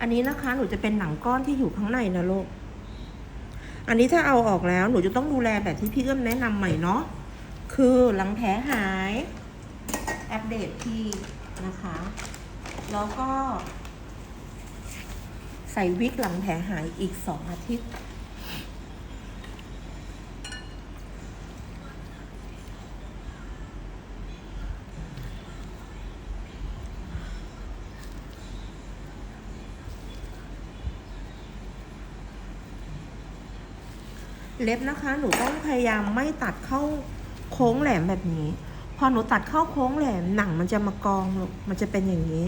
อันนี้นะคะหนูจะเป็นหนังก้อนที่อยู่ข้างในนะลูก อันนี้ถ้าเอาออกแล้วหนูจะต้องดูแลแบบที่พี่เอื้อมแนะนำใหม่เนาะ คือหลังแผลหาย อัปเดตพี่นะคะ แล้วก็ ใส่วิกหลังแผลหายอีกสองอาทิตย์ เล็บนะคะ หนูต้องพยายามไม่ตัดเข้าโค้งแหลมแบบนี้ พอหนูตัดเข้าโค้งแหลมหนังมันจะมากองลูกมันจะเป็นอย่างนี้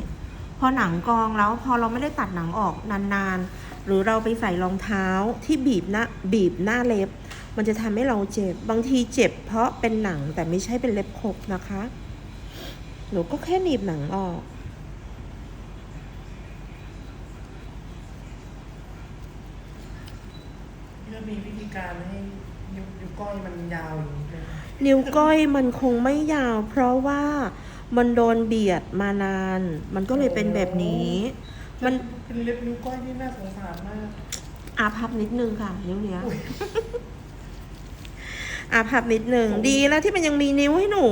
พอหนังกองแล้วพอเราไม่ได้ตัดหนังออกนานๆ หรือเราไปใส่รองเท้าที่บีบหน้าบีบหน้าเล็บ มันจะทำให้เราเจ็บ บางทีเจ็บ เพราะเป็นหนังแต่ไม่ใช่เป็นเล็บขบนะคะ หนูก็แค่หนีบหนังออก พี่ก็มีวิธีการให้นิ้วนิ้วก้อยมันยาวอย่างนี้เลยนิ้วก้อยมันคงไม่ยาว เพราะว่ามันโดนเบียดมานาน มันก็เลยเป็นแบบนี้ มันเป็นเล็บนิ้วก้อยที่น่าสงสารมากอาพับนิดนึงค่ะนิ้วเนี้ยอาพับนิดนึงดีแล้วที่มันยังมีนิ้วให้หนู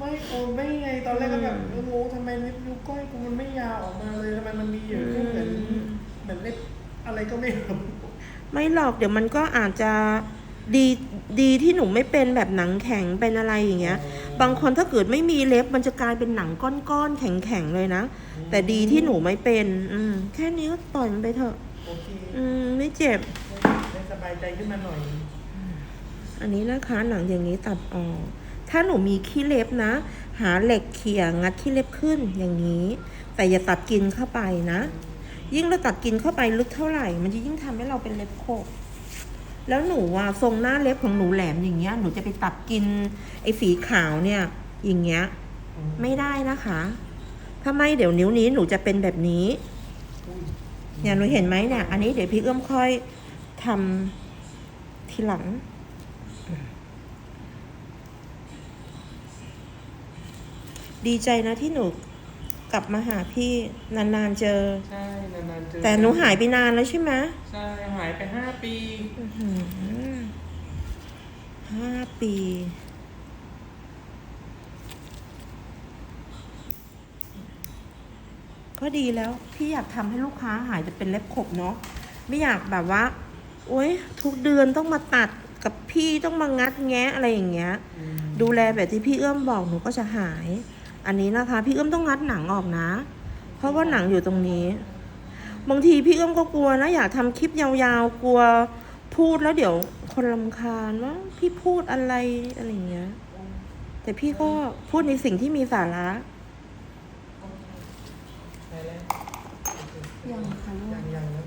ไม่โอ้ไม่ไงตอนแรกก็แบบเอองงทำไมเล็บนิ้วก้อยกูมันไม่ยาวออกมาเลยทำไมมันมีอยู่แค่เหมือนอืมเหมือนเล็บอะไรก็ไม่รู้ ไม่หรอกเดี๋ยวมันก็อาจจะดีดีที่หนูไม่เป็นแบบหนังแข็งเป็นอะไรอย่างเงี้ย บางคนถ้าเกิดไม่มีเล็บมันจะกลายเป็นหนังก้อนๆแข็งๆเลยนะ แต่ดีที่หนูไม่เป็น อืมแค่นี้ก็ปล่อยมันไปเถอะ โอเคอืมไม่เจ็บ ได้สบายใจขึ้นมาหน่อย อันนี้นะคะหนังอย่างนี้ตัดออก ถ้าหนูมีขี้เล็บนะ หาเหล็กเขี่ยงัดขี้เล็บขึ้นอย่างนี้ แต่อย่าตัดกินเข้าไปนะ ยิ่งเราตัดกินเข้าไปลึกเท่าไหร่ มันจะยิ่งทำให้เราเป็นเล็บโคกแล้วหนูอะทรงหน้าเล็บของหนูแหลมอย่างเงี้ย หนูจะไปตัดกินไอ้สีขาวเนี่ย อย่างเงี้ย ไม่ได้นะคะ ถ้าไม่เดี๋ยวนิ้วนี้หนูจะเป็นแบบนี้ เนี่ยหนูเห็นไหมเนี่ย อันนี้เดี๋ยวพี่เอื้อมค่อยทำทีหลังดีใจนะที่หนู กลับมาหาพี่นานๆเจอ ใช่นานๆเจอแต่หนูหายไปนานแล้วใช่ไหมใช่หายไปห้าปีอื้อหือห้าปี ก็ดีแล้วพี่อยากทำให้ลูกค้าหายจะเป็นเล็บขบเนาะไม่อยากแบบว่า โอ๊ย ทุกเดือนต้องมาตัดกับพี่ต้องมางัดแงะอะไรอย่างเงี้ย ดูแลแบบที่พี่เอื้อมบอกหนูก็จะหาย อันนี้นะคะ พี่เอื้อมต้องงัดหนังออกนะ เพราะว่าหนังอยู่ตรงนี้ บางทีพี่เอื้อมก็กลัวนะ อยากทำคลิปยาวๆกลัวพูดแล้วเดี๋ยวคนรำคาญว่าพี่พูดอะไรอะไรอย่างเงี้ย แต่พี่ก็พูดในสิ่งที่มีสาระได้แล้วยังค่ะลูกยังยังนะ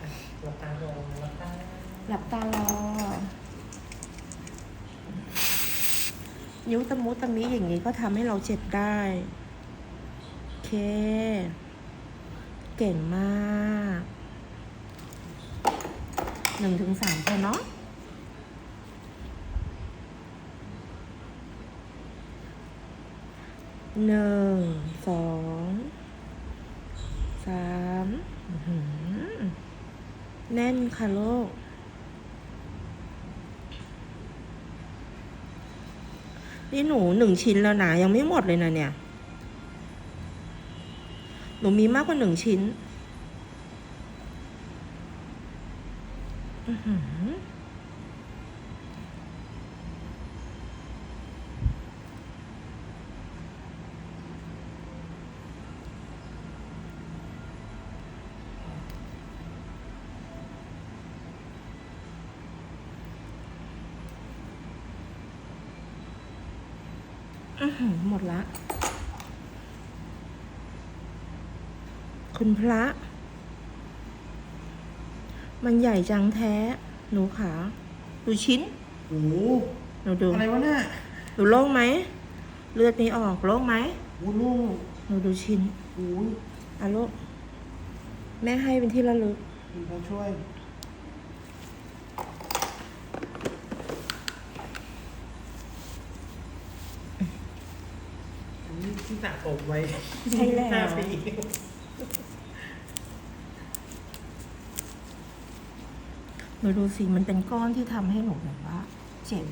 อะหลับตาลงหลับตาหลับตารอ นิ้วตะมุตะมิอย่างนี้ก็ทำให้เราเจ็บได้ โอเค เก่งมากหนึ่งถึงสามพอเนาะหนึ่งสองสามแน่นค่ะลูก นี่หนูหนึ่งชิ้นแล้วนะยังไม่หมดเลยนะเนี่ย หนูมีมากกว่าหนึ่งชิ้น อือหือ หือหมดละ คุณพระ มันใหญ่จังแท้ หนูขา ดูชิ้นโอ้โหหนูดู อะไรวะน่ะหนูโล่งไหม เลือดไม่ออกโล่งไหมโอ้ลูกหนูดูชิ้นโอ้ยอะลูกแม่ให้เป็นที่ระลึกมีเขาช่วย สะสมไว้ใช่แล้ว ห้าปีหนูดูสิ มันเป็นก้อนที่ทำให้หนูแบบว่า เจ็บ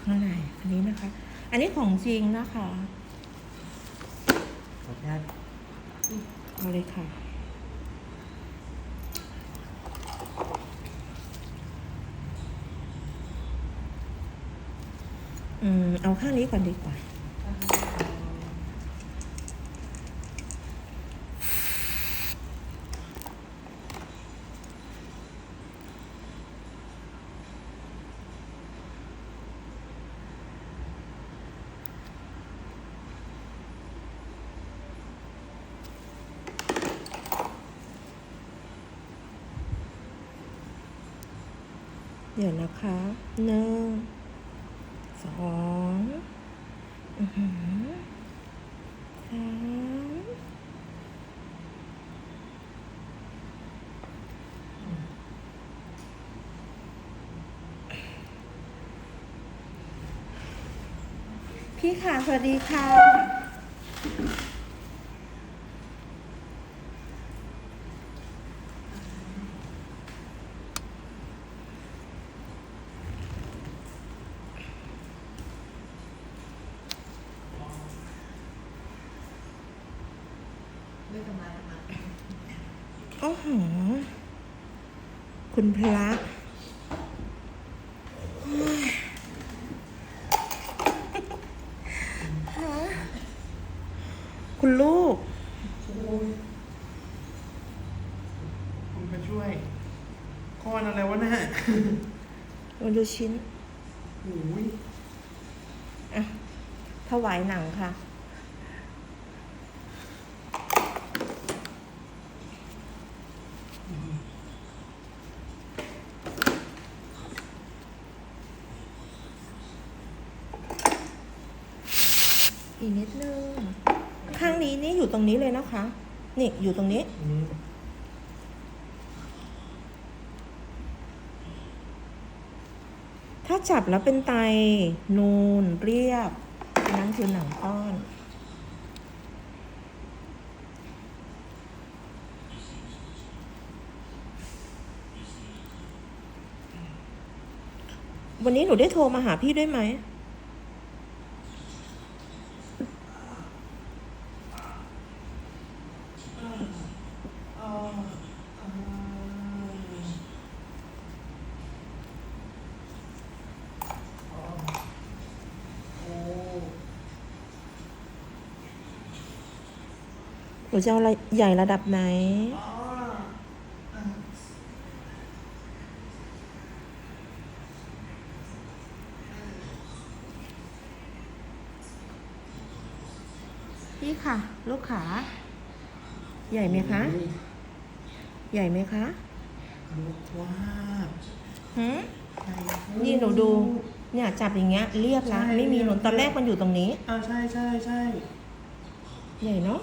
ข้างในอันนี้นะคะ อันนี้ของจริงนะคะขออนุญาตเอาเลยค่ะ อืม เอาข้างนี้ก่อนดีกว่า เดี๋ยวนะคะหนึ่งสองสามพี่ค่ะ สวัสดีค่ะ โอ้โหคุณพระโอ้ยฮะคุณลูกโอ้ยคุณมาช่วยก้อนอะไรวะเนี่ยมาดูชิ้นโอ้ยอะถวายหนังค่ะ อีกนิดนึง ข้างนี้นี่อยู่ตรงนี้เลยนะคะ นี่อยู่ตรงนี้ ถ้าจับแล้วเป็นไต นูนเรียบนนั้นคือหนังก้อนวันนี้หนูได้โทรมาหาพี่ด้วยไหม อ่าอ่าอ๋อโอ้ หนูจะเอาอะไรใหญ่ระดับไหนอ่าอ่าพี่ค่ะ ลูกขา ใหญ่ไหมคะ ใหญ่ไหมคะลูกว่าบหืมใหญ่นี่หนูดู เนี่ยจับอย่างเงี้ยเรียบละใช่ไม่มีหนุนตอนแรกมันอยู่ตรงนี้อ่าใช่ใช่ใช่ใหญ่เนาะ